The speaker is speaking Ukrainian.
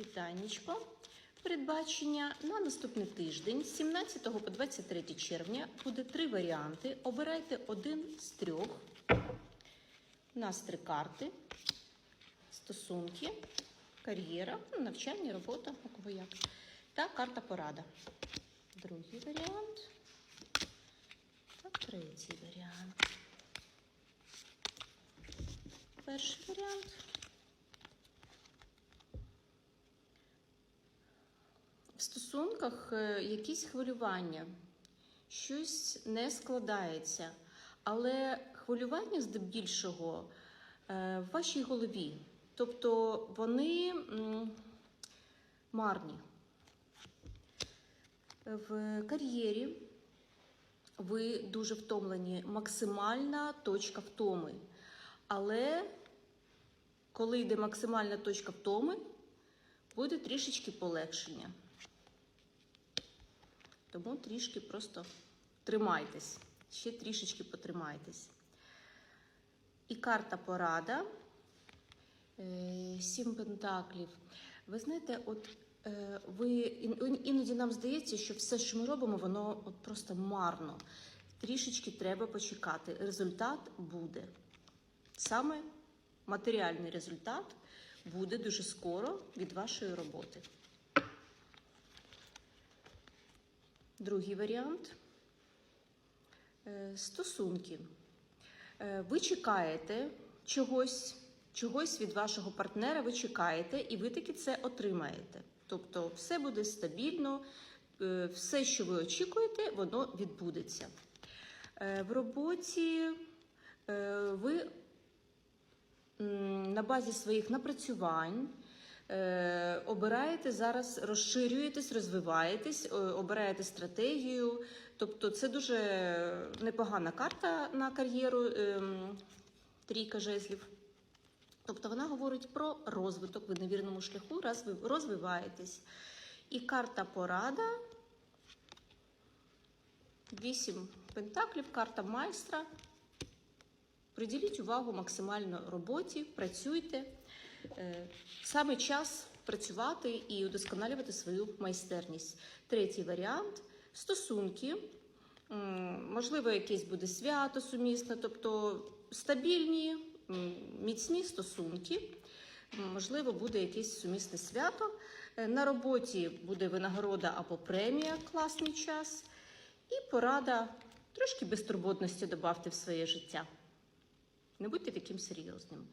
Вітанечко. Передбачення на наступний тиждень з 17 по 23 червня буде три варіанти. Обирайте один з трьох. У нас три карти: стосунки, кар'єра, навчання, робота, у кого як. Та карта порада. Другий варіант. Та третій варіант. Перший варіант. Стосунках е, якісь хвилювання, щось не складається, але хвилювання здебільшого е, в вашій голові. Тобто вони марні. В кар'єрі ви дуже втомлені, максимальна точка втоми. Але коли йде максимальна точка втоми, буде трішечки полегшення. Тому трішки просто тримайтесь, ще трішечки потримайтесь. І карта порада. Е, Сім пентаклів. Ви знаєте, от е, ви іноді нам здається, що все, що ми робимо, воно от просто марно. Трішечки треба почекати. Результат буде. Саме матеріальний результат буде дуже скоро від вашої роботи. Другий варіант Е, стосунки. Е, Ви чекаєте чогось, чогось від вашого партнера, ви чекаєте, і ви таки це отримаєте. Тобто, все буде стабільно, е, все, що ви очікуєте, воно відбудеться. В роботі ви на базі своїх напрацювань обираєте зараз, розширюєтесь, розвиваєтесь, е, обираєте стратегію. Тобто це дуже непогана карта на кар'єру ем, трійка жезлів. Тобто вона говорить про розвиток, ви на вірному шляху розви- розвиваєтесь. І карта порада. Вісім пентаклів, карта майстра. Приділіть увагу максимально роботі, працюйте. Е, Саме час працювати і удосконалювати свою майстерність. Третій варіант стосунки. Можливо, якесь буде свято сумісне, тобто стабільні, міцні стосунки. Можливо, буде якесь сумісне свято. Е, На роботі буде винагорода або премія, класний час. І порада трошки безтурботності додавте в своє життя. Не будьте таким серйозним.